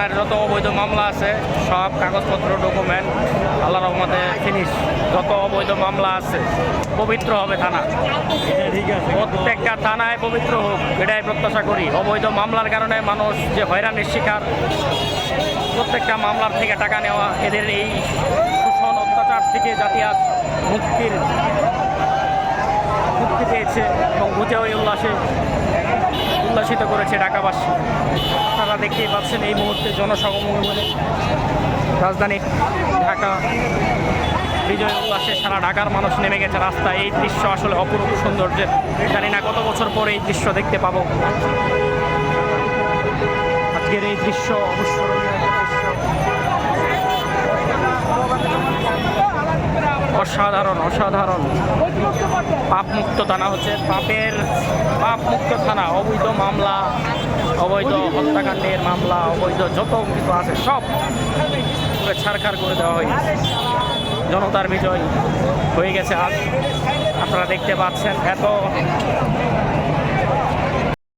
থানার যত অবৈধ মামলা আছে, সব কাগজপত্র ডকুমেন্ট আল্লাহ রহমতে ফিনিশ যত অবৈধ মামলা আছে, পবিত্র হবে থানা। প্রত্যেকটা থানায় পবিত্র হোক, এটাই প্রত্যাশা করি। অবৈধ মামলার কারণে মানুষ যে হয়রানির শিকার, প্রত্যেকটা মামলার থেকে টাকা নেওয়া, এদের এই শোষণ, অত্যাচার থেকে জাতি আজ মুক্তির, মুক্তি পেয়েছে এবং বুঝে ওই উল্লাসে উল্লাসিত করেছে ঢাকাবাসী। দেখতেই পাচ্ছেন এই মুহূর্তে জনসমাগমে রাজধানী ঢাকা বিজয় উল্লাসে সারা ঢাকার মানুষ নেমে গেছে রাস্তায়। এই দৃশ্য আসলে অপূর্ব সৌন্দর্যের। জানি না কত বছর পরে এই দৃশ্য দেখতে পাবো। আজকের এই দৃশ্য দৃশ্য। অসাধারণ অসাধারণ। পাপ মুক্ত থানা হচ্ছে। পাপের পাপ মুক্ত থানা, অবৈধ মামলা। অবৈধ হত্যাকাণ্ডের মামলা, অবৈধ যত কিছু আছে সব পুরো ছাড়খাড় করে দেওয়া হয়েছে। জনতার বিজয় হয়ে গেছে আজ। আপনারা দেখতে পাচ্ছেন এত